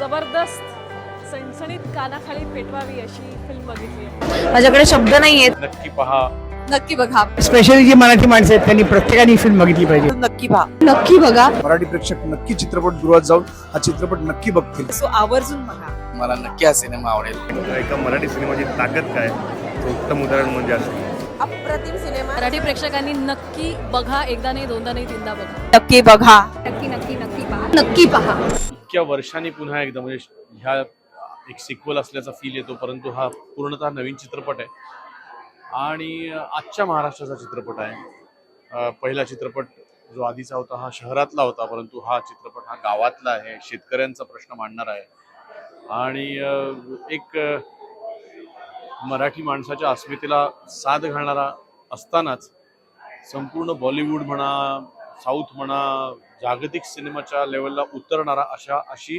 जबरदस्त सणसणीत कानाखाली पेटवावी अशी फिल्म बघितली आहे. माझ्याकडे शब्द नाही आहेत नक्की पहा. नक्की बघा. स्पेशली जी मराठी माणसं आहेत त्यांनी प्रत्येकाने ही फिल्म बघितली पाहिजे. नक्की पहा. नक्की बघा. मराठी प्रेक्षक नक्की चित्रपटगृहात जाऊन हा चित्रपट नक्की बघतील. सो आवर्जून बघा. मला नक्की हा सिनेमा आवडेल. एका मराठी सिनेमाची ताकद काय? ते उत्तम उदाहरण म्हणजे असं. अप्रतिम सिनेमा. मराठी प्रेक्षकांनी नक्की बघा एकदा नाही दोनदा नाही तीनदा बघा. नक्की बघा. नक्की नक्की नक्की पहा. नक्की पहा. इतक्या वर्षांनी पुन्हा एकदा म्हणजे ह्या एक सिक्वल असल्याचा फील येतो परंतु हा पूर्णतः नवीन चित्रपट आहे. आणि आजच्या महाराष्ट्राचा चित्रपट आहे. पहिला चित्रपट जो आधीचा होता हा शहरातला होता परंतु हा चित्रपट हा गावातला आहे. शेतकऱ्यांचा प्रश्न मांडणारा आहे. आणि एक मराठी माणसाच्या अस्मितेला साथ घालणारा असतानाच संपूर्ण बॉलिवूड म्हणा साऊथ म्हणा जागतिक सिनेमाच्या लेवलला उतरणारा अशा अशी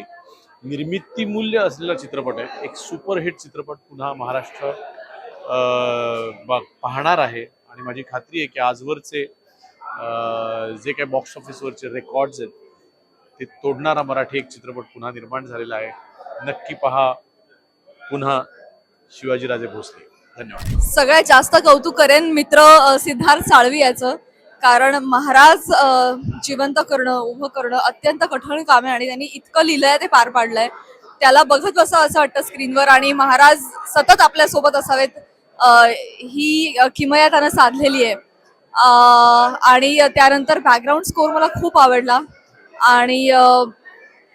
निर्मिती मूल्य असलेला चित्रपट आहे. एक सुपरहिट चित्रपट पुन्हा महाराष्ट्र पाहणार आहे. आणि माझी खात्री आहे की आजवरचे जे काही बॉक्स ऑफिसवरचे रेकॉर्ड्स आहेत ते तोडणारा मराठी एक चित्रपट पुन्हा निर्माण झालेला आहे. नक्की पहा. पुन्हा शिवाजीराजे भोसले. धन्यवाद. सगळ्यात जास्त कौतुक करेन मित्र सिद्धार्थ साळवी याचं. कारण महाराज जिवंत करणं उभं करणं अत्यंत कठीण काम आहे आणि त्यांनी इतकं लिहिलंय ते पार पाडलंय. त्याला बघत बसावं असं वाटतं स्क्रीनवर आणि महाराज सतत आपल्यासोबत असावेत ही किमया त्यानं साधलेली आहे. आणि त्यानंतर बॅकग्राऊंड स्कोर मला खूप आवडला. आणि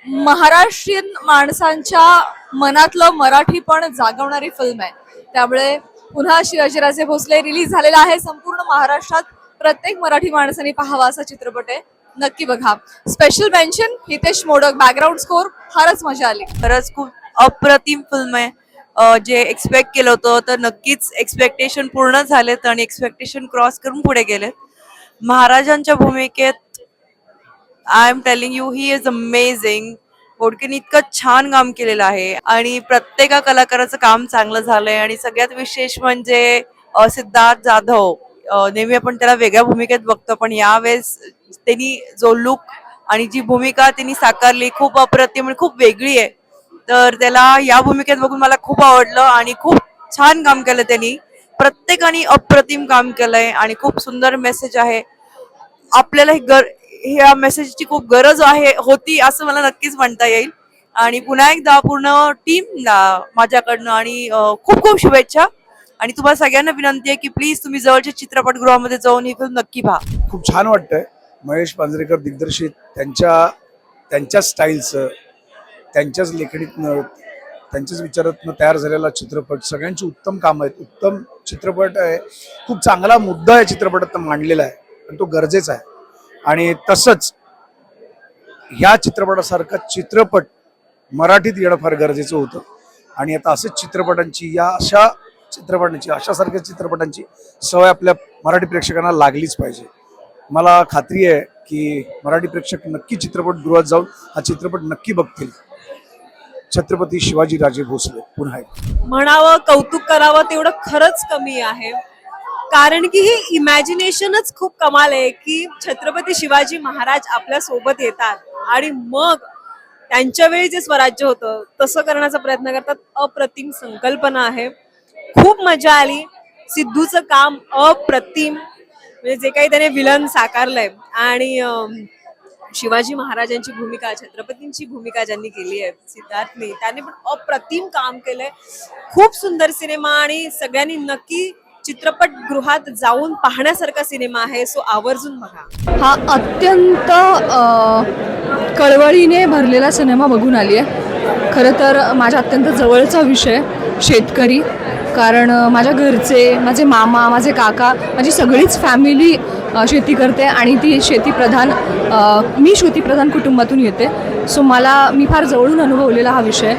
महाराष्ट्रीयन माणसांच्या मनातलं मराठी पण जागवणारी फिल्म आहे. त्यामुळे पुन्हा शिवाजीराजे भोसले रिलीज झालेला आहे. संपूर्ण महाराष्ट्रात प्रत्येक मराठी माणसाने पाहावा असा चित्रपट आहे. नक्की बघा. Special mention Hitesh Modak background score फारच मजा आली. खरंच खूप अप्रतिम फिल्म आहे. जे एक्सपेक्ट केलं होतं तर नक्कीच एक्सपेक्टेशन पूर्ण झालेत आणि एक्सपेक्टेशन क्रॉस करून पुढे गेलेत. महाराजांच्या भूमिकेत I'm telling you he is amazing बोडकेने इतकं छान काम केलेलं आहे. आणि प्रत्येका कलाकाराचं काम चांगलं झालंय. आणि सगळ्यात विशेष म्हणजे सिद्धार्थ जाधव. नेहमी आपण त्याला वेगळ्या भूमिकेत बघतो पण यावेळेस त्यांनी जो लुक आणि जी भूमिका त्यांनी साकारली खूप अप्रतिम आणि खूप वेगळी आहे. तर त्याला या भूमिकेत बघून मला खूप आवडलं आणि खूप छान काम केलं त्यांनी. प्रत्येकाने अप्रतिम काम केलंय आणि खूप सुंदर मेसेज आहे. आपल्याला ही गर ह्या मेसेजची खूप गरज आहे होती असं मला नक्कीच म्हणता येईल. आणि पुन्हा एकदा पूर्ण टीमला माझ्याकडनं आणि खूप खूप शुभेच्छा. आणि तुम्हाला सगळ्यांना विनंती आहे की प्लीज तुम्ही जवळच्या चित्रपटगृहामध्ये जाऊन ही फिल्म नक्की पहा. खूप छान वाटतंय. महेश पांजरेकर दिग्दर्शित त्यांच्या त्यांच्या स्टाईलचं त्यांच्याच लेखणीतनं त्यांच्याच विचारातनं तयार झालेला चित्रपट सगळ्यांची उत्तम कामं आहेत. उत्तम चित्रपट आहे. खूप चांगला मुद्दा या चित्रपटात मांडलेला आहे. आणि तो गरजेचा आहे. आणि तसंच ह्या चित्रपटासारखा चित्रपट मराठीत येणं फार गरजेचं होतं. आणि आता असंच चित्रपटांची या अशा चित्रपटांची अशासारख्या चित्रपटांची सवय आपल्या मराठी प्रेक्षकांना लागलीच पाहिजे. मला खात्री आहे की मराठी प्रेक्षक नक्की चित्रपटगृहात जाऊन हा चित्रपट नक्की बघतील. छत्रपती शिवाजीराजे भोसले पुन्हा म्हणावं कौतुक करावं तेवढं खरंच कमी आहे. कारण की ही इमॅजिनेशनच खूप कमाल आहे की छत्रपती शिवाजी महाराज आपल्यासोबत येतात आणि मग त्यांच्या वेळी जे स्वराज्य होतं तसं करण्याचा प्रयत्न करतात अप्रतिम संकल्पना आहे. खूप मजा आली. सिद्धूचं काम अप्रतिम. म्हणजे जे काही त्याने विलन साकारलंय. आणि शिवाजी महाराजांची भूमिका छत्रपतींची भूमिका ज्यांनी केली आहे सिद्धार्थने त्यांनी पण अप्रतिम काम केलंय. खूप सुंदर सिनेमा आणि सगळ्यांनी नक्की चित्रपटगृहात जाऊन पाहण्यासारखा सिनेमा आहे. सो आवर्जून बघा. हा अत्यंत कळवळीने भरलेला सिनेमा बघून आली आहे खरं तर माझ्या अत्यंत जवळचा विषय शेतकरी. कारण माझ्या घरचे माझे मामा माझे काका माझी सगळीच फॅमिली शेती करते आणि ती शेतीप्रधान मी शेतीप्रधान कुटुंबातून येते. सो मला मी फार जवळून अनुभवलेला हा विषय.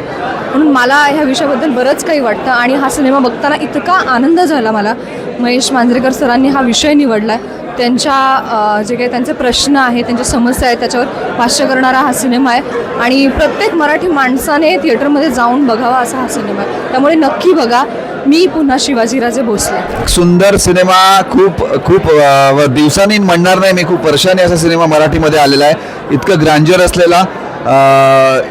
म्हणून मला ह्या विषयाबद्दल बरंच काही वाटतं आणि हा सिनेमा बघताना इतका आनंद झाला मला. महेश मांजरेकर सरांनी हा विषय निवडला आहे त्यांच्या जे काही त्यांचे प्रश्न आहेत त्यांच्या समस्या आहेत त्याच्यावर भाष्य करणारा हा सिनेमा आहे. आणि प्रत्येक मराठी माणसाने थिएटरमध्ये जाऊन बघावा असा हा सिनेमा आहे. त्यामुळे नक्की बघा. मी पुन्हा शिवाजीराजे भोसले. सुंदर सिनेमा खूप खूप दिवसांनी म्हणणार नाही मी खूप वर्षाने असा सिनेमा मराठीमध्ये आलेला आहे. इतकं ग्रँजर असलेला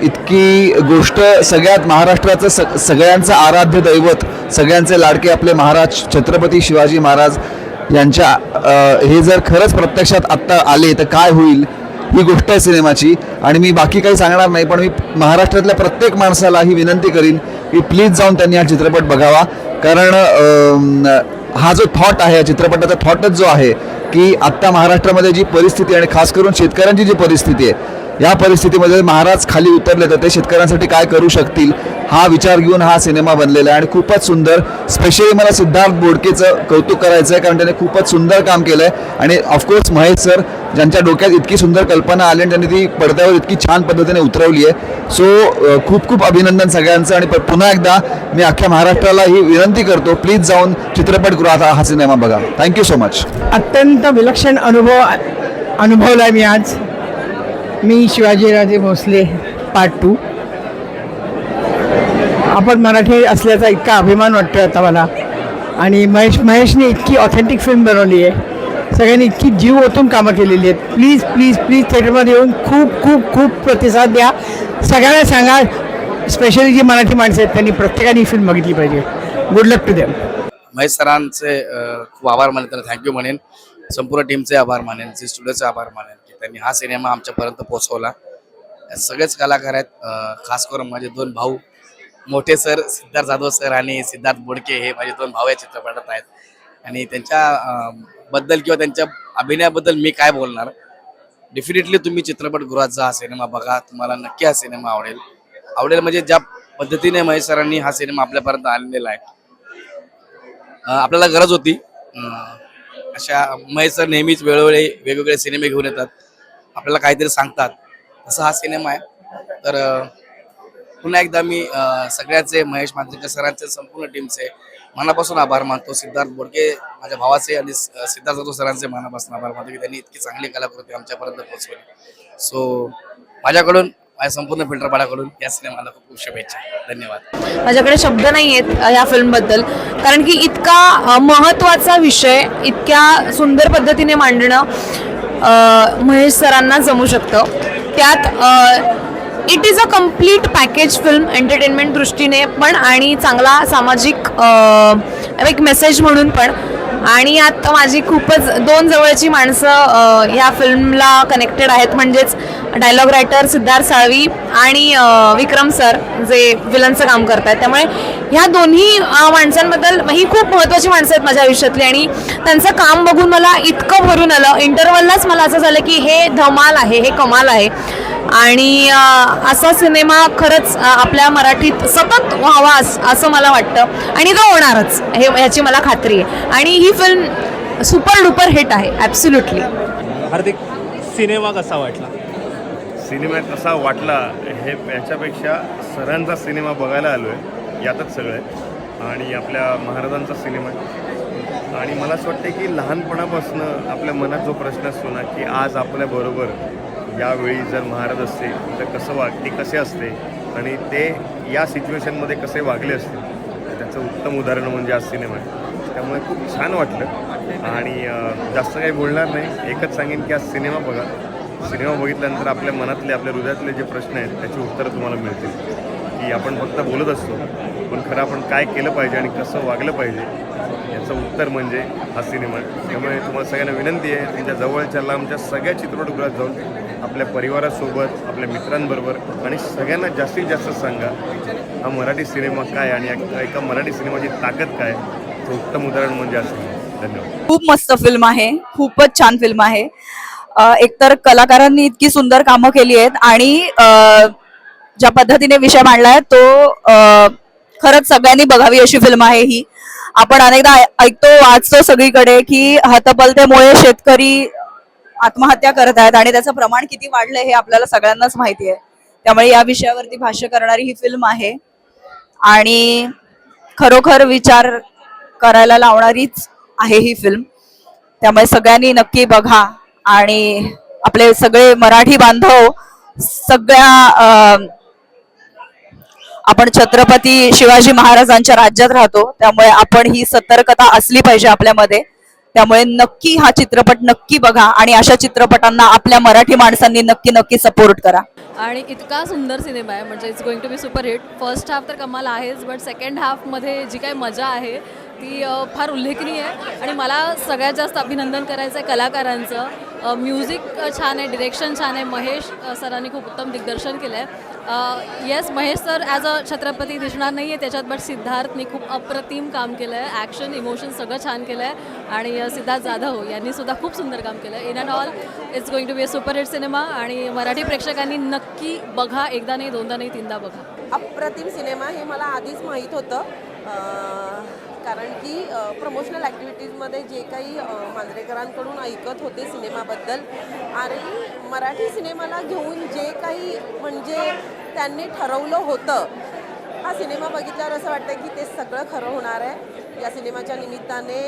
इतकी गोष्ट सगळ्यात महाराष्ट्राचं स सगळ्यांचं आराध्य दैवत सगळ्यांचे लाडके आपले महाराज छत्रपती शिवाजी महाराज यांच्या हे जर खरंच प्रत्यक्षात आत्ता आले तर काय होईल? ही गोष्ट आहे सिनेमाची. आणि मी बाकी काही सांगणार नाही पण मी महाराष्ट्रातल्या प्रत्येक माणसाला ही विनंती करीन की प्लीज जाऊन त्यांनी हा चित्रपट बघावा. कारण हा जो थॉट आहे या चित्रपटाचा थॉटच जो आहे की आत्ता महाराष्ट्रामध्ये जी परिस्थिती आणि खास करून शेतकऱ्यांची जी परिस्थिती आहे या परिस्थितीमध्ये महाराज खाली उतरले तर ते शेतकऱ्यांसाठी काय करू शकतील? हा विचार घेऊन हा सिनेमा बनलेला आहे आणि खूपच सुंदर स्पेशली मला सिद्धार्थ बोडकेचं कौतुक करायचं आहे कारण त्याने खूपच सुंदर काम केलं आहे आणि ऑफकोर्स महेश सर ज्यांच्या डोक्यात इतकी सुंदर कल्पना आली आणि त्यांनी ती पडद्यावर इतकी छान पद्धतीने उतरवली आहे. सो खूप खूप अभिनंदन सगळ्यांचं आणि पुन्हा एकदा मी अख्ख्या महाराष्ट्राला ही विनंती करतो प्लीज जाऊन चित्रपटगृहात हा- हा सिनेमा बघा. थँक्यू सो मच अत्यंत विलक्षण अनुभव अनुभवला मी आज. मी शिवाजीराजे भोसले पार्ट टू आपण मराठी असल्याचा इतका अभिमान वाटतो आता मला. आणि महेश महेशने इतकी ऑथेंटिक फिल्म बनवली आहे. सगळ्यांनी इतकी जीव ओतून कामं केलेली आहेत. प्लीज प्लीज प्लीज थिएटरमध्ये येऊन खूप खूप खूप प्रतिसाद द्या. सगळ्यांना सांगा स्पेशली जी मराठी माणसं आहेत त्यांनी प्रत्येकाने ही फिल्म बघितली पाहिजे. Good luck to them Mahesh सरांचे खूप आभार मानेन त्यांना थँक्यू म्हणेन संपूर्ण टीमचे आभार मानेन जे स्टुडिओचे आभार मानेन. त्यांनी हा सिनेमा आमच्यापर्यंत पोहोचवला. सगळेच कलाकार आहेत. खास करून माझे दोन भाऊ मोठे सर सिद्धार्थ जाधव सर आणि सिद्धार्थ बोडके हे माझे दोन भाऊ या चित्रपटात आहेत. आणि त्यांच्या बद्दल किंवा त्यांच्या अभिनयाबद्दल मी काय बोलणार? डेफिनेटली तुम्ही चित्रपटगृहात जा हा सिनेमा बघा. तुम्हाला नक्की हा सिनेमा आवडेल. आवडेल म्हणजे ज्या पद्धतीने महेश सरांनी हा सिनेमा आपल्यापर्यंत आणलेला आहे. आपल्याला गरज होती. अशा महेश सर नेहमीच वेळोवेळी वेगवेगळे सिनेमे घेऊन येतात. आपल्याला काहीतरी सांगतात. असा हा सिनेमा आहे. तर पुन्हा एकदा मी सगळ्याचे महेश मांजरेकर सरांचे संपूर्ण टीमचे मनापासून आभार मानतो. सिद्धार्थ बोडके माझ्या भावाचे आणि सिद्धार्थ जाधव सरांचे मनापासून आभार मानतो की त्यांनी इतकी चांगली कलाकृती आमच्यापर्यंत पोहोचवली. सो माझ्याकडून माझ्या संपूर्ण फिल्टरपाडाकडून या सिनेमाला खूप खूप शुभेच्छा. धन्यवाद. माझ्याकडे शब्द नाही आहेत अ, या फिल्मबद्दल. कारण की इतका महत्त्वाचा महत्त्वाचा विषय इतक्या सुंदर पद्धतीने मांडणं महेश सरांना जमू शकतं. त्यात it is a complete package film entertainment दृष्टीने पण आणि चांगला सामाजिक एक मेसेज म्हणून पण आणि यात माझी खूपच दोन जवळची माणसं ह्या फिल्मला कनेक्टेड आहेत म्हणजेच डायलॉग रायटर सिद्धार्थ साळवी आणि विक्रम सर जे विलनचं काम करत आहेत त्यामुळे ह्या दोन्ही माणसांबद्दल ही खूप महत्त्वाची माणसं आहेत माझ्या आयुष्यातली आणि त्यांचं काम बघून मला इतकं भरून आलं. इंटरवललाच मला असं झालं की हे धमाल आहे हे कमाल आहे. आणि असा सिनेमा खरंच आपल्या मराठीत सतत व्हावा अस- मला वाटतं. आणि तो होणारच हे याची मला खात्री आहे. आणि ही फिल्म सुपर डुपर हिट आहे ॲब्सुल्युटली हार्दिक सिनेमा कसा वाटला? सिनेमा कसा वाटला हे याच्यापेक्षा सरांचा सिनेमा बघायला आलो आहे यातच सगळं. आहे आणि आपल्या महाराजांचा सिनेमा. आणि मला असं वाटतं की लहानपणापासून आपल्या मनात जो प्रश्न असतो ना की आज आपल्याबरोबर यावेळी जर महाराज असते तर कसं वाग ते कसे असते आणि ते या सिच्युएशनमध्ये कसे वागले असते त्याचं उत्तम उदाहरण म्हणजे आज सिनेमा आहे. त्यामुळे खूप छान वाटलं. आणि जास्त काही बोलणार नाही. एकच सांगेन की आज सिनेमा बघा. सिनेमा बघितल्यानंतर आपल्या मनातले आपल्या हृदयातले जे प्रश्न आहेत त्याची उत्तरं तुम्हाला मिळतील. की आपण फक्त बोलत असतो पण खरं आपण काय केलं पाहिजे आणि कसं वागलं पाहिजे याचं उत्तर म्हणजे हा सिनेमा त्यामुळे तुम्हाला सगळ्यांना विनंती आहे त्यांच्या जवळच्या लांबच्या सगळ्या चित्रपटगृहात जाऊन आपल्या परिवारासोबत आपल्या मित्रांबरोबर आणि सगळ्यांना जास्तीत जास्त सांगा हा मराठी सिनेमा काय आणि एका- मराठी सिनेमाची ताकद काय? उत्तम उदाहरण म्हणजे असं. धन्यवाद. खूप मस्त फिल्म आहे. खूपच छान फिल्म आहे. एकतर कलाकारांनी इतकी सुंदर कामं केली आहेत आणि ज्या पद्धतीने विषय मांडलाय तो खरंच सगळ्यांनी बघावी अशी फिल्म आहे ही. आपण अनेकदा ऐकतो वाचतो सगळीकडे की हतबलतेमुळे शेतकरी आत्महत्या करत आहेत आणि त्याचं प्रमाण किती वाढलंय हे आपल्याला सगळ्यांनाच माहिती आहे. त्यामुळे या विषयावरती भाष्य करणारी ही फिल्म आहे. आणि खरोखर विचार करायला लावणारीच आहे ही फिल्म त्यामुळे सगळ्यांनी नक्की बघा आणि आपले सगळे मराठी बांधव सगळ्या आपण छत्रपती शिवाजी महाराजांच्या राज्यात राहतो. त्यामुळे आपण ही सतर्कता असली पाहिजे आपल्यामध्ये. त्यामुळे नक्की हा चित्रपट नक्की बघा आणि अशा चित्रपटांना आपल्या मराठी माणसांनी नक्की नक्की सपोर्ट करा. आणि इतका सुंदर सिनेमा आहे म्हणजे it's going to be super hit first half तर कमाल आहेच बट सेकंड हाफमध्ये जी काही मजा आहे ती फार उल्लेखनीय आहे. आणि मला सगळ्यात जास्त अभिनंदन करायचं आहे कलाकारांचं म्युझिक छान आहे डिरेक्शन छान आहे. महेश सरांनी खूप उत्तम दिग्दर्शन केलं आहे yes Mahesh sir as a Chhatrapati दिसणार नाही आहे त्याच्यात बट सिद्धार्थनी खूप अप्रतिम काम केलं आहे ॲक्शन इमोशन सगळं छान केलं आहे आणि सिद्धार्थ जाधव यांनी सुद्धा खूप सुंदर काम केलं आहे in and all it's going to be a super hit cinema आणि मराठी प्रेक्षकांनी नक्की बघा एकदा नाही दोनदा नाही तीनदा बघा. अप्रतिम सिनेमा हे मला आधीच माहीत होतं. कारण की प्रमोशनल ॲक्टिव्हिटीजमध्ये जे काही मांजरेकरांकडून ऐकत होते सिनेमाबद्दल. आणि मराठी सिनेमाला घेऊन जे काही म्हणजे त्यांनी ठरवलं होतं हा सिनेमा बघितल्यावर असं वाटतं की ते सगळं खरं होणार आहे. या सिनेमाच्या निमित्ताने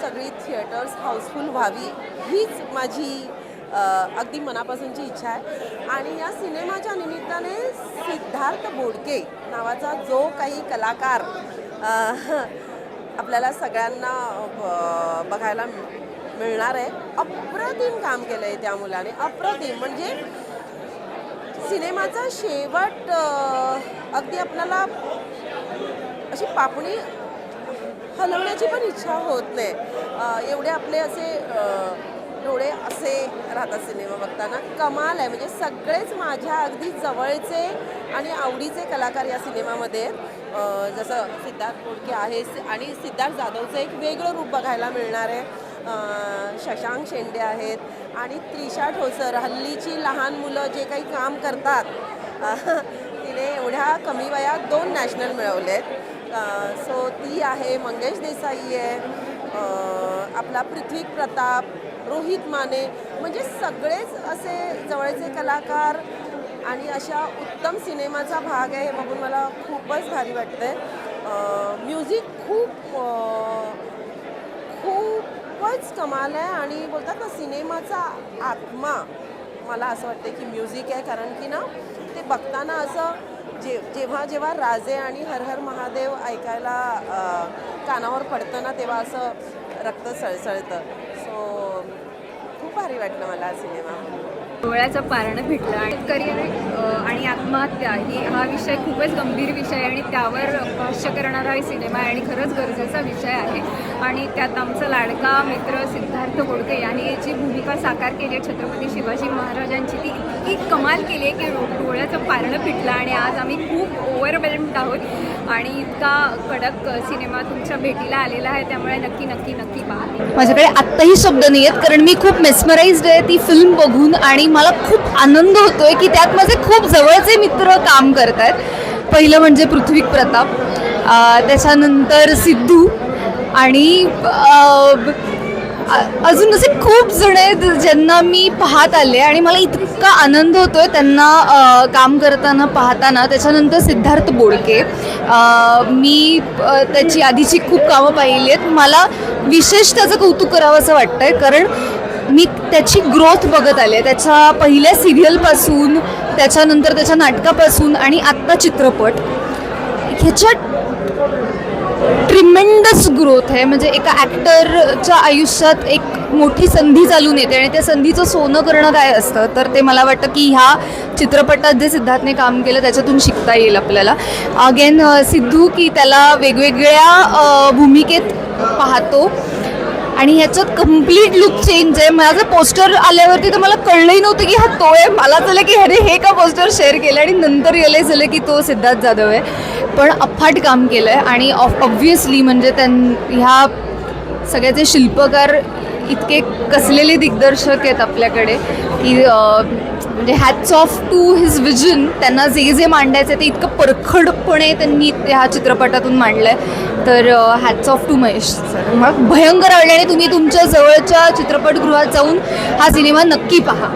सगळी थिएटर्स हाऊसफुल व्हावी हीच माझी अगदी मनापासूनची इच्छा आहे. आणि या सिनेमाच्या निमित्ताने सिद्धार्थ बोडके नावाचा जो काही कलाकार आपल्याला सगळ्यांना ब- बघायला मिळ- मिळणार आहे. अप्रतिम काम केलं आहे त्या मुलाने. अप्रतिम. म्हणजे सिनेमाचा शेवट अगदी आपल्याला अशी पापणी हलवण्याची पण इच्छा होत नाही. एवढे आपले असे डोळे असे राहतात सिनेमा बघताना. कमाल आहे. म्हणजे सगळेच माझ्या अगदी जवळचे आणि आवडीचे कलाकार या सिनेमामध्ये जसं सिद्धार्थ बोडके आहे आणि सिद्धार्थ जाधवचं एक वेगळं रूप बघायला मिळणार आहे. शशांक शेंडे आहेत आणि त्रिशा ठोसर हल्लीची लहान मुलं जे काही काम करतात तिने एवढ्या कमी वयात दोन नॅशनल मिळवले आहेत सो ती आहे मंगेश देसाई आहे आपला पृथ्वी प्रताप रोहित माने म्हणजे सगळेच असे जवळचे कलाकार आणि अशा उत्तम सिनेमाचा भाग आहे हे बघून मला खूपच भारी वाटतंय. म्युझिक खूप खूपच कमाल आहे आणि बोलतात ना सिनेमाचा आत्मा. मला असं वाटतं की म्युझिक आहे कारण की ना ते बघताना असं जे जेव्हा जेव्हा राजे आणि हर हर महादेव ऐकायला कानावर पडतं ना तेव्हा असं रक्त सळसळतं. सो खूप भारी वाटलं मला सिनेमा. डोळ्याचं पारणं भेटलं आणि करिअर आणि आत्महत्या ही हा विषय खूपच गंभीर विषय आहे आणि त्यावर भाष्य करणारा सिनेमा आहे आणि खरंच गरजेचा विषय आहे. आणि त्यात आमचा लाडका मित्र सिद्धार्थ गोडके यांनी याची भूमिका साकार केली आहे छत्रपती शिवाजी महाराजांची ती इतकी कमाल केली आहे की डोळ्याचं पारणं फिटलं आणि आज आम्ही खूप ओव्हरवेल्म्ड आहोत. आणि इतका कडक सिनेमा तुमच्या भेटीला आलेला आहे त्यामुळे नक्की नक्की नक्की पहा. माझ्याकडे आत्ताही शब्द नाही आहेत कारण मी खूप मेस्मराइज्ड आहे ती फिल्म बघून आणि मला खूप आनंद होतोय की त्यात माझे खूप जवळचे मित्र काम करत आहेत. पहिलं म्हणजे पृथ्वी प्रताप त्याच्यानंतर सिद्धू आणि अजून असे खूप जण आहेत ज्यांना मी पाहत आले आणि मला इतका आनंद होतोय त्यांना काम करताना पाहताना. त्याच्यानंतर सिद्धार्थ बोडके. मी त्याची आधीची खूप कामं पाहिली आहेत. मला विशेष त्याचं कौतुक करावं असं वाटतंय. कारण मी त्याची ग्रोथ बघत आले. त्याच्या पहिल्या सिरियलपासून त्याच्यानंतर त्याच्या नाटकापासून आणि आत्ता चित्रपट. ह्याच्यात ट्रिमेंडस ग्रोथ आहे. म्हणजे एका ॲक्टरच्या आयुष्यात एक मोठी संधी चालून येते आणि त्या संधीचं सोनं करणं काय असतं? तर ते मला वाटतं की ह्या चित्रपटात जे सिद्धार्थने काम केलं त्याच्यातून शिकता येईल आपल्याला. अगेन सिद्धू की त्याला वेगवेगळ्या भूमिकेत पाहतो. आणि ह्याच्यात कंप्लीट लुक चेंज आहे. माझं पोस्टर आल्यावरती तर मला कळलंही नव्हतं की हा तो आहे. मला झालं की अरे हे का पोस्टर शेअर केलं आणि नंतर रिअलाईज झालं की तो सिद्धार्थ जाधव आहे. पण अफाट काम केलं आहे आणि ऑफ ऑब्व्हियसली म्हणजे त्यां ह्या सगळ्याचे शिल्पकार इतके कसलेले दिग्दर्शक आहेत आपल्याकडे की म्हणजे hats off to his vision त्यांना जे जे मांडायचं ते इतकं परखडपणे त्यांनी ह्या चित्रपटातून मांडलं आहे तर hats off to Mahesh sir मला भयंकर आवडलं आणि तुम्ही तुमच्या जवळच्या चित्रपटगृहात जाऊन हा सिनेमा नक्की पहा.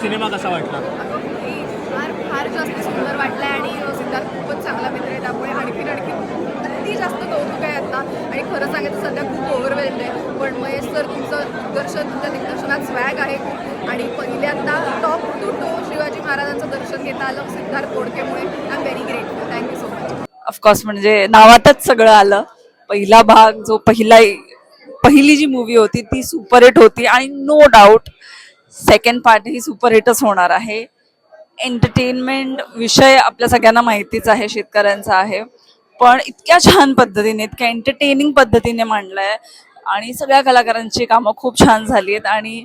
सिनेमा कसा वाटला? फार फार जास्त सुंदर वाटलं आहे आणि सिद्धार्थ खूपच चांगला मित्र आहे. त्यामुळे आणखी अति जास्त कौतुक आहे आता. आणि खरं सांगायचं सध्या खूप ओव्हरवेल्ड आहे. पण महेश सर तुमचं दर्शन तुमच्या दिग्दर्शनात स्वॅग आहे. आणि पहिल्यांदा टॉप टू टू शिवाजी महाराजांचं दर्शन घेता आलं Siddharth बोडकेमुळे I am very grateful thank you so much of course म्हणजे नावातच सगळं आलं. पहिला भाग जो पहिला पहिली जी मूवी होती ती सुपरहिट होती. आणि नो डाऊट सेकंड पार्ट ही सुपरहिटच होणार आहे. एंटरटेनमेंट विषय आपल्या सगळ्यांना माहितीच आहे शेतकऱ्यांचा आहे. पण इतक्या छान पद्धतीने इतक्या एंटरटेनिंग पद्धतीने मांडलाय. आणि सगळ्या कलाकारांची कामं खूप छान झाली आहेत आणि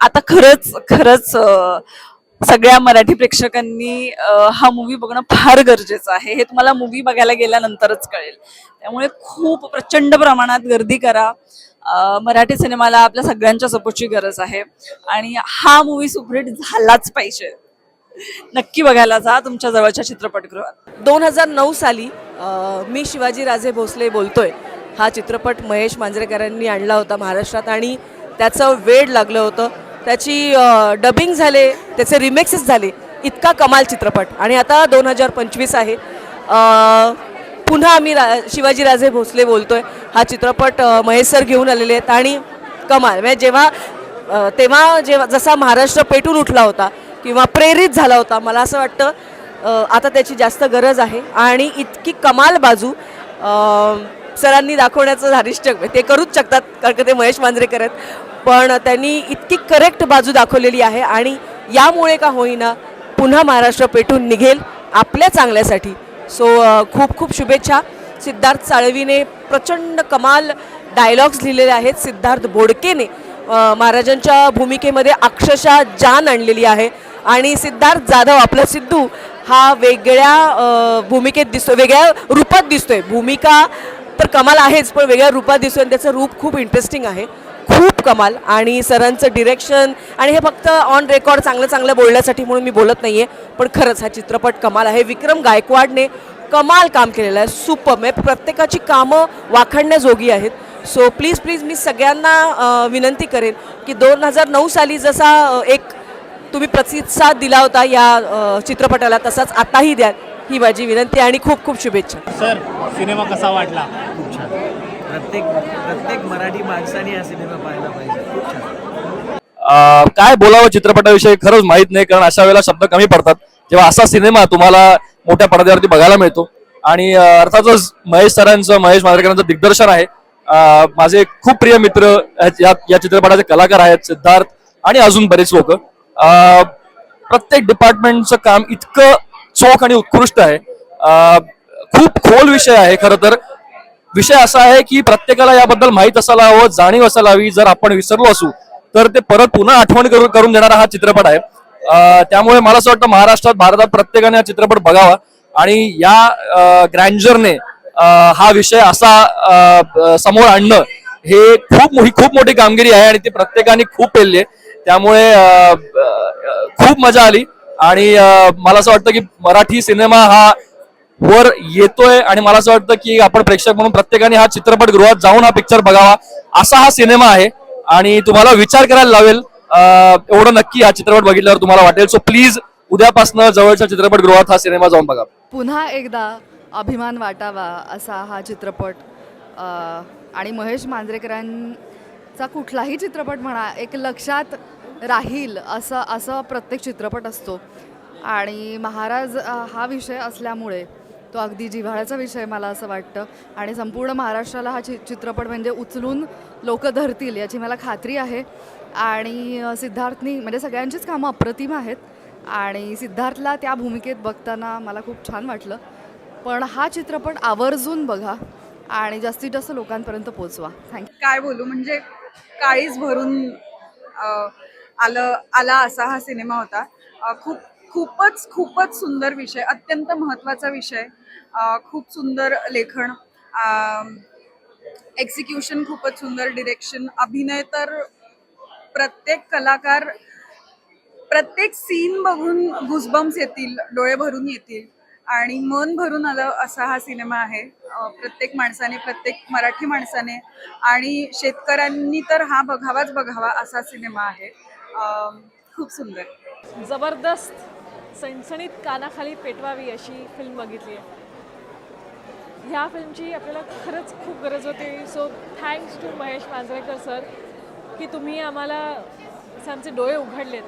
आता खरंच खरंच सगळ्या मराठी प्रेक्षकांनी हा मूवी बघणं फार गरजेचं आहे. हे तुम्हाला मूवी बघायला गेल्यानंतरच कळेल. त्यामुळे खूप प्रचंड प्रमाणात गर्दी करा. मराठी सिनेमाला आपल्या सगळ्यांच्या सपोर्टची गरज आहे. आणि हा मूवी सुपरहिट झालाच पाहिजे. नक्की बघायला जा तुमच्या जवळच्या चित्रपटगृहात. दोन हजार नऊ साली मी शिवाजी राजे भोसले बोलतोय. हा चित्रपट महेश मांजरेकरांनी आणला होता महाराष्ट्रात आणि त्याचं वेड लागलं होतं. त्याची डबिंग झाले त्याचे रिमेक्सेस झाले. इतका कमाल चित्रपट. आणि आता दोन हजार पंचवीस आहे. पुन्हा आम्ही रा शिवाजी राजे भोसले बोलतोय. हा चित्रपट महेश सर घेऊन आलेले आहेत आणि कमाल. म्हणजे जेव्हा तेव्हा जेव्हा जसा महाराष्ट्र पेटून उठला होता किंवा प्रेरित झाला होता मला असं वाटतं आता त्याची जास्त गरज आहे. आणि इतकी कमाल बाजू सरांनी दाखवण्याचं धारिष्ट्य ते करूच शकतात कारण का ते महेश मांजरेकर आहेत. पण त्यांनी इतकी करेक्ट बाजू दाखवलेली आहे आणि यामुळे का होईना पुन्हा महाराष्ट्र पेटून निघेल आपल्या चांगल्यासाठी. सो खूप खूप शुभेच्छा. सिद्धार्थ साळवीने प्रचंड कमाल डायलॉग्स लिहिलेले आहेत. सिद्धार्थ बोडकेने महाराजांच्या भूमिकेमध्ये अक्षरशः जान आणलेली आहे. आणि सिद्धार्थ जाधव आपला सिद्धू हा वेगळ्या भूमिकेत दिसतो वेगळ्या रूपात दिसतोय. भूमिका तर कमाल आहेच पण वेगळ्या रूपात दिसतोय आणि त्याचं रूप खूप इंटरेस्टिंग आहे. खूप कमाल. आणि सरांचं डिरेक्शन आणि हे फक्त ऑन रेकॉर्ड चांगलं चांगलं बोलण्यासाठी म्हणून मी बोलत नाही आहे पण खरंच हा चित्रपट कमाल आहे. विक्रम गायकवाडने कमाल काम केलेलं आहे. सुपर म्हणजे प्रत्येकाची कामं वाखाणण्याजोगी आहेत. सो प्लीज प्लीज मी सगळ्यांना विनंती करेन की दोन हजार नऊ साली जसा एक तुम्ही प्रतिसाद दिला होता या चित्रपटाला तसाच आताही द्याल. ही माझी विनंती आणि खूप खूप शुभेच्छा. सर सिनेमा कसा वाटला? प्रत्येक प्रत्येक मराठी माणसाने हा सिनेमा पाहायला पाहिजे. खूप छान. अं, काय बोलावं चित्रपटाविषयी खरंच माहीत नाही कारण अशा वेळेला शब्द कमी पडतात. जेव्हा असा सिनेमा तुम्हाला मोठ्या पडद्यावरती बघायला मिळतो. आणि अं, अर्थातच महेश सरांचं महेश मांजरेकरांचं दिग्दर्शन आहे. अं, माझे खूप प्रिय मित्र या या चित्रपटाचे कलाकार आहेत सिद्धार्थ आणि अजून बरेच लोक. प्रत्येक डिपार्टमेंटचं काम इतकं चोख आणि उत्कृष्ट आहे. खूप खोल विषय आहे खरं तर. विषय असा आहे की प्रत्येकाला याबद्दल माहीत असायला हवं जाणीव असायला हवी. जर आपण विसरलो असू तर ते परत पुन्हा आठवण करून करून देणारा हा चित्रपट आहे. त्यामुळे मला असं वाटतं महाराष्ट्रात भारतात प्रत्येकाने हा चित्रपट बघावा. आणि या ग्रँजरने हा विषय असा समोर आणणं हे खूप खूप मोठी कामगिरी आहे आणि ती प्रत्येकाने खूप पेलली आहे. त्यामुळे खूप मजा आली. आणि मला असं वाटतं की मराठी सिनेमा हा वर येतोय आणि मला असं वाटतं की आपण प्रेक्षक म्हणून प्रत्येकाने हा चित्रपटगृहात जाऊन हा पिक्चर बघावा. असा हा सिनेमा आहे आणि तुम्हाला विचार करायला लावेल. एवढं नक्की हा चित्रपट बघितल्यावर तुम्हाला वाटेल. सो प्लीज उद्यापासून जवळच्या चित्रपटगृहात हा सिनेमा जाऊन बघा. पुन्हा एकदा अभिमान वाटावा असा हा चित्रपट. आणि महेश मांजरेकरांचा कुठलाही चित्रपट म्हणा एक लक्षात राहील असं असं प्रत्येक चित्रपट असतो. आणि महाराज हा विषय असल्यामुळे तो अगदी जिव्हाळ्याचा विषय मला असं वाटतं. आणि संपूर्ण महाराष्ट्राला हा चि चित्रपट म्हणजे उचलून लोक धरतील याची मला खात्री आहे. आणि सिद्धार्थनी म्हणजे सगळ्यांचीच कामं अप्रतिम आहेत. आणि सिद्धार्थला त्या भूमिकेत बघताना मला खूप छान वाटलं. पण हा चित्रपट आवर्जून बघा आणि जास्तीत जास्त लोकांपर्यंत पोचवा. थँक्यू काय बोलू? म्हणजे काळीच भरून आलं आला असा हा सिनेमा होता. खूप खूपच खूपच सुंदर विषय अत्यंत महत्त्वाचा विषय. खूप सुंदर लेखन एक्झिक्युशन खूपच सुंदर डिरेक्शन अभिनय तर प्रत्येक कलाकार प्रत्येक सीन बघून गुजबम्स येतील डोळे भरून येतील आणि मन भरून आलं असा हा सिनेमा आहे. प्रत्येक माणसाने प्रत्येक मराठी माणसाने आणि शेतकऱ्यांनी तर हा बघावाच बघावा असा सिनेमा आहे. खूप सुंदर. जबरदस्त सणसणीत कानाखाली पेटवावी अशी फिल्म बघितली आहे ह्या फिल्मची आपल्याला खरंच खूप गरज होती. So thanks to Mahesh Manjrekar sir की तुम्ही आम्हाला असे आमचे डोळे उघडलेत.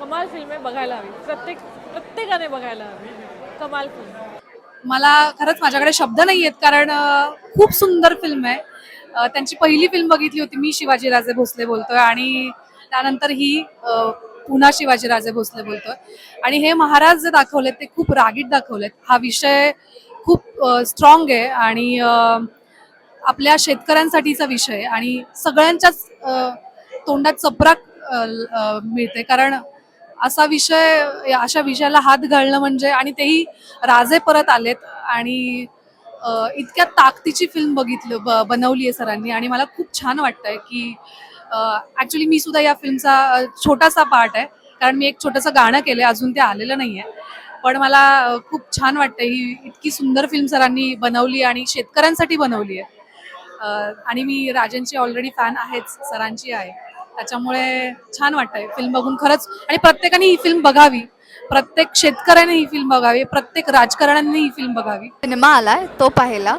कमाल फिल्म आहे बघायला हवी. प्रत्येक प्रत्येकाने बघायला हवी. कमाल फिल्म मला खरंच माझ्याकडे शब्द नाही आहेत कारण खूप सुंदर फिल्म आहे. त्यांची पहिली फिल्म बघितली होती मी शिवाजीराजे भोसले बोलतोय. आणि त्यानंतर ही पुन्हा शिवाजीराजे भोसले बोलतोय. आणि हे महाराज जे दाखवलेत ते खूप रागीट दाखवलेत. हा विषय खूप स्ट्रॉंग आहे आणि आपल्या शेतकऱ्यांसाठीचा विषय आहे आणि सगळ्यांच्याच तोंडात चपराक मिळते. कारण असा विषय अशा विषयाला हात घालणं म्हणजे आणि तेही राजे परत आलेत आणि इतक्या ताकदीची फिल्म बघितलं ब बनवली आहे सरांनी. आणि मला खूप छान वाटतंय की ॲक्च्युली मी सुद्धा या फिल्मचा छोटासा पार्ट आहे. कारण मी एक छोटंसं गाणं केलं आहे अजून ते आलेलं नाही आहे पण मला खूप छान वाटतं ही इतकी सुंदर फिल्म सरांनी बनवली आणि शेतकऱ्यांसाठी बनवली आहे आणि मी राजनची ऑलरेडी फॅन आहेच सरांची आहे. त्याच्यामुळे छान वाटतंय फिल्म बघून खरंच. आणि प्रत्येकाने ही फिल्म बघावी. प्रत्येक शेतकऱ्याने ही फिल्म बघावी. प्रत्येक राजकारण्यांनी ही फिल्म बघावी. सिनेमा आलाय तो पाहिला.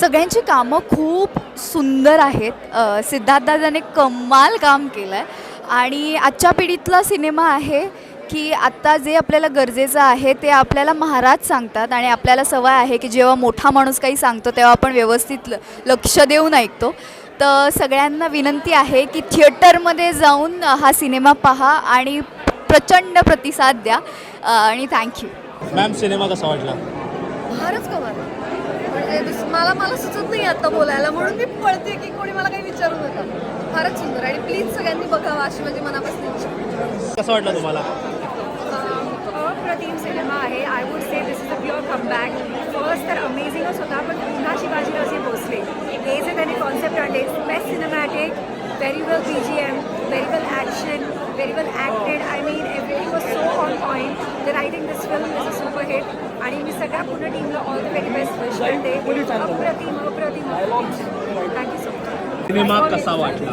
सगळ्यांची कामं खूप सुंदर आहेत. अ, सिद्धार्थदादाने कमाल काम केलं आहे आणि आजच्या पिढीतला सिनेमा आहे की आत्ता जे आपल्याला गरजेचं आहे ते आपल्याला महाराज सांगतात आणि आपल्याला सवय आहे की जेव्हा मोठा माणूस काही सांगतो तेव्हा आपण व्यवस्थित ल लक्ष देऊन ऐकतो. तर सगळ्यांना विनंती आहे की थिएटरमध्ये जाऊन हा सिनेमा पहा आणि प्रचंड प्रतिसाद द्या. आणि थँक्यू. मॅम सिनेमा कसा वाटला? फारच कमाल. म्हणजे मला मला सुचत नाही आता बोलायला. म्हणून मी पळते की कोणी मला काही विचारू नका. फारच सुंदर आणि प्लीज सगळ्यांनी बघावा अशी माझी मनापासून इच्छा कसा वाटला तुम्हाला? अप्रतिम सिनेमा आहे. I would say this is a pure comeback first तर अमेझिंगच होता पण पुन्हा शिवाजीराजे भोसले. हे जे त्यांनी कॉन्सेप्ट आणले best cinematic very well B G M very well action very well acted I mean everything was so on point तर I think this film is a hit आणि मी सगळ्या पूर्ण टीमला all the very best wish करते. अप्रतिम अप्रतिम. Thank you so much cinema कसा वाटला?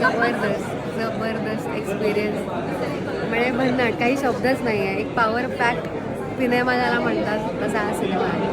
जबरदस्त जबरदस्त एक्सपिरियन्स म्हणजे म्हणणार काही शब्दच नाही आहे एक पॉवर पॅक सिनेमा ज्याला म्हणतात तसा हा सिनेमा आहे.